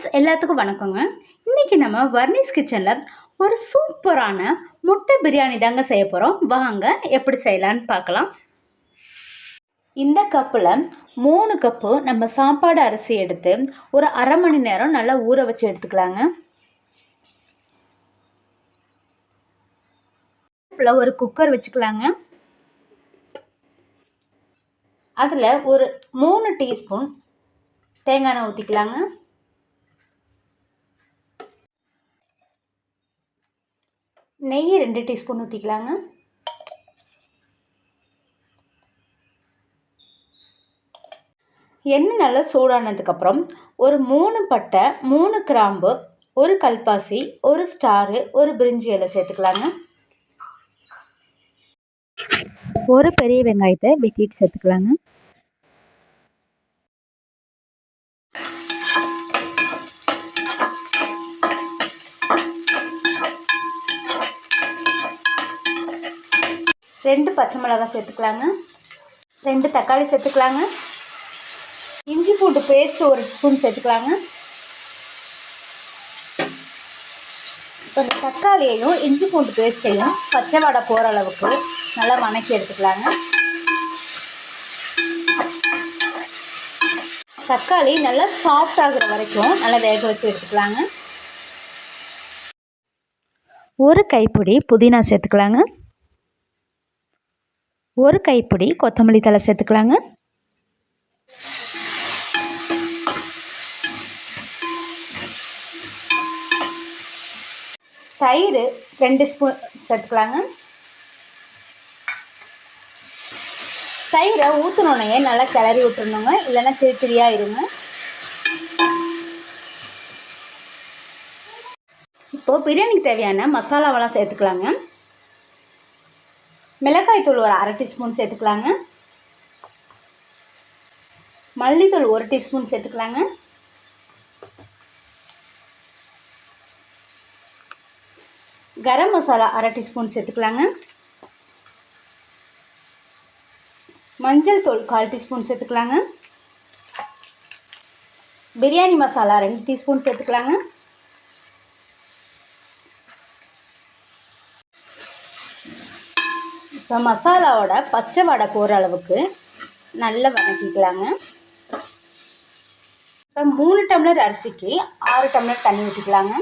Friends எல்லாத்துக்கும் வணக்கங்க. இன்றைக்கி நம்ம வர்னிஸ் கிச்சனில் ஒரு சூப்பரான முட்டை பிரியாணி தாங்க செய்ய போகிறோம் வாங்க எப்படி செய்யலான்னு பார்க்கலாம். இந்த கப்பில் மூணு கப்பு நம்ம சாப்பாடு அரிசி எடுத்து ஒரு அரை மணி நேரம் நல்லா ஊற வச்சு எடுத்துக்கலாங்க. ஒரு குக்கர் வச்சுக்கலாங்க. அதில் ஒரு மூணு டீஸ்பூன் தேங்காய் எண்ணெய் ஊற்றிக்கலாங்க நெய் ரெண்டு டீஸ்பூன் ஊற்றிக்கலாங்க எண்ணெய் நல்லா சூடானதுக்கப்புறம் ஒரு மூணு பட்டை மூணு கிராம்பு ஒரு கல்பாசி ஒரு ஸ்டாரு ஒரு பிரிஞ்சி இலை சேர்த்துக்கலாங்க. ஒரு பெரிய வெங்காயத்தை வெட்டிட்டு சேர்த்துக்கலாங்க. ரெண்டு பச்சை மிளகாய் சேர்த்துக்கலாங்க. ரெண்டு தக்காளி சேர்த்துக்கலாங்க. இஞ்சி பூண்டு பேஸ்ட் ஒரு ஸ்பூன் சேர்த்துக்கலாங்க. இப்போ இந்த தக்காளியையும் இஞ்சி பூண்டு பேஸ்ட்டையும் பச்சை வடை போகிற அளவுக்கு நல்லா வணக்கி எடுத்துக்கலாங்க. தக்காளி நல்லா சாஃப்ட் ஆகுற வரைக்கும் நல்லா வேக வச்சு எடுத்துக்கலாங்க. ஒரு கைப்பிடி புதினா சேர்த்துக்கலாங்க. ஒரு கைப்பிடி கொத்தமல்லி தலை சேர்த்துக்கலாங்க. தயிர் ரெண்டு ஸ்பூன் சேர்த்துக்கலாங்க. தயிரை ஊற்றினோடனே நல்லா கிளறி விட்டுருணுங்க இல்லைன்னா திரி திரியாக இருங்க இப்போது பிரியாணிக்கு தேவையான மசாலாவெல்லாம் சேர்த்துக்கலாங்க. மிளகாய் தூள் ஒரு அரை டீஸ்பூன் சேர்த்துக்கலாங்க. மல்லித்தூள் ஒரு டீஸ்பூன் சேர்த்துக்கலாங்க. கரம் மசாலா அரை டீஸ்பூன் சேர்த்துக்கலாங்க. மஞ்சள் தூள் கால் டீஸ்பூன் சேர்த்துக்கலாங்க. பிரியாணி மசாலா ரெண்டு டீஸ்பூன் சேர்த்துக்கலாங்க. இப்போ மசாலாவோட பச்சை வடை போகிற அளவுக்கு நல்லா வதக்கிக்கலாங்க. இப்போ மூணு டம்ளர் அரிசிக்கு ஆறு டம்ளர் தண்ணி ஊற்றிக்கலாங்க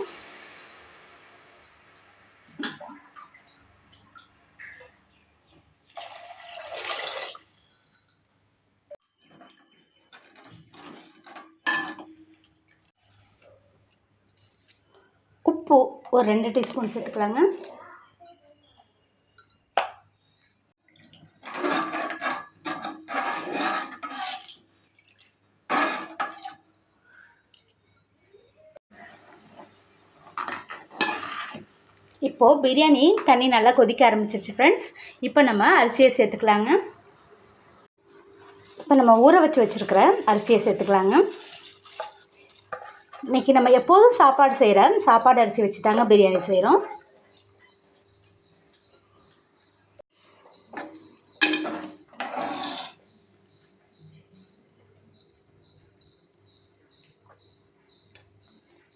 உப்பு ஒரு ரெண்டு டீஸ்பூன் சேர்த்துக்கலாங்க. இப்போது பிரியாணி தண்ணி நல்லா கொதிக்க ஆரம்பிச்சிருச்சு ஃப்ரெண்ட்ஸ் இப்போ நம்ம அரிசியை சேர்த்துக்கலாங்க. இப்போ நம்ம ஊற வச்சு வச்சுருக்கிற அரிசியை சேர்த்துக்கலாங்க. இன்றைக்கி நம்ம எப்போதும் சாப்பாடு செய்கிற சாப்பாடு அரிசி வச்சு தாங்க பிரியாணி செய்கிறோம்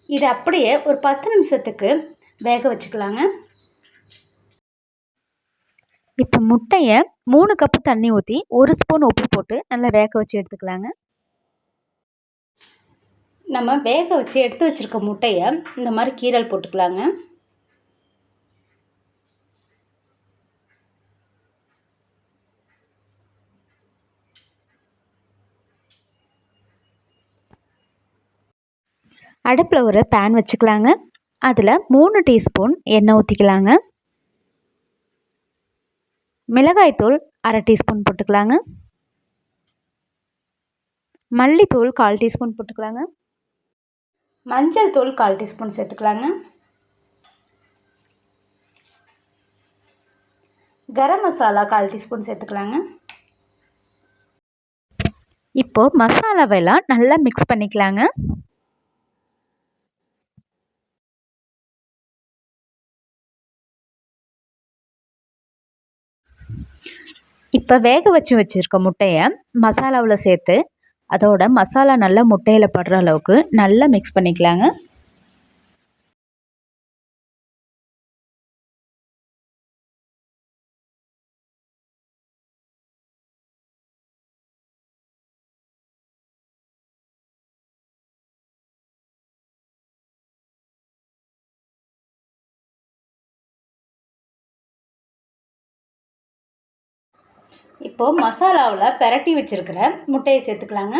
இது அப்படியே ஒரு பத்து நிமிஷத்துக்கு வேக வச்சுக்கலாங்க. இப்போ முட்டையை மூணு கப்பு தண்ணி ஊற்றி ஒரு ஸ்பூன் உப்பு போட்டு நல்லா வேக வச்சு எடுத்துக்கலாங்க. நம்ம வேக வச்சு எடுத்து வச்சுருக்க முட்டையை இந்த மாதிரி கீரல் போட்டுக்கலாங்க. அடுப்பில் ஒரு பேன் வச்சுக்கலாங்க. அதில் மூணு டீஸ்பூன் எண்ணெய் ஊற்றிக்கலாங்க மிளகாய்த்தூள் அரை டீஸ்பூன் போட்டுக்கலாங்க. மல்லித்தூள் கால் டீஸ்பூன் போட்டுக்கலாங்க. மஞ்சள் தூள் கால் டீஸ்பூன் சேர்த்துக்கலாங்க. கரம் மசாலா கால் டீஸ்பூன் சேர்த்துக்கலாங்க. இப்போது மசாலாவெல்லாம் நல்லா மிக்ஸ் பண்ணிக்கலாங்க. இப்போ வேக வச்சு வச்சுருக்க முட்டையை மசாலாவில் சேர்த்து அதோட மசாலா நல்லா முட்டையில் படுற அளவுக்கு நல்லா மிக்ஸ் பண்ணிக்கலாங்க. இப்போது மசாலாவில் பெரட்டி வச்சுருக்கிற முட்டையை சேர்த்துக்கலாங்க.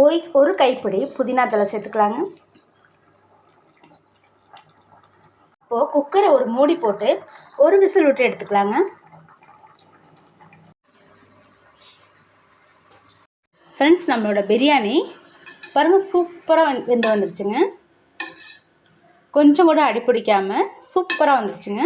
ஓய் ஒரு கைப்பிடி புதினா தலை சேர்த்துக்கலாங்க. இப்போது குக்கரை ஒரு மூடி போட்டு ஒரு விசில் விட்டு எடுத்துக்கலாங்க. ஃப்ரெண்ட்ஸ் நம்மளோட பிரியாணி பாருங்கள் சூப்பராக வெந் வெந்து வந்துருச்சுங்க. கொஞ்சம் கூட அடிப்பிடிக்காமல் சூப்பராக வந்துருச்சுங்க.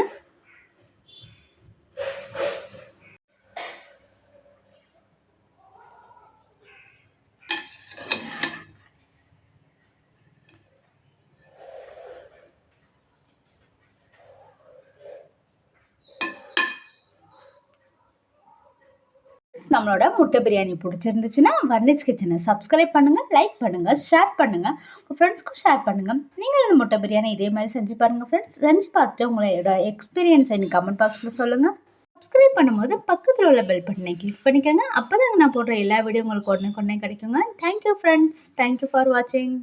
நம்மளோட முட்டை பிரியாணி பிடிச்சிருந்துச்சுன்னா வர்னிஸ் கிச்சனை சப்ஸ்கிரைப் பண்ணுங்கள் லைக் பண்ணுங்கள் ஷேர் பண்ணுங்கள் உங்கள் ஃப்ரெண்ட்ஸ்க்கும் ஷேர் பண்ணுங்கள் நீங்கள் இந்த முட்டை பிரியாணி இதே மாதிரி செஞ்சு பாருங்கள் ஃப்ரெண்ட்ஸ் செஞ்சு பார்த்துட்டு உங்களோட எக்ஸ்பீரியன்ஸ் எனக்கு கமெண்ட் பாக்ஸில் சொல்லுங்கள் சப்ஸ்கிரைப் பண்ணும்போது பக்கத்தில் உள்ள பெல் பட்டனை கிளிக் பண்ணிக்கோங்க. அப்போ நான் போடுற எல்லா வீடியோ உங்களுக்கு உடனே உடனே கிடைக்குங்க தேங்க்யூ ஃப்ரெண்ட்ஸ் தேங்க்யூ ஃபார் வாட்சிங்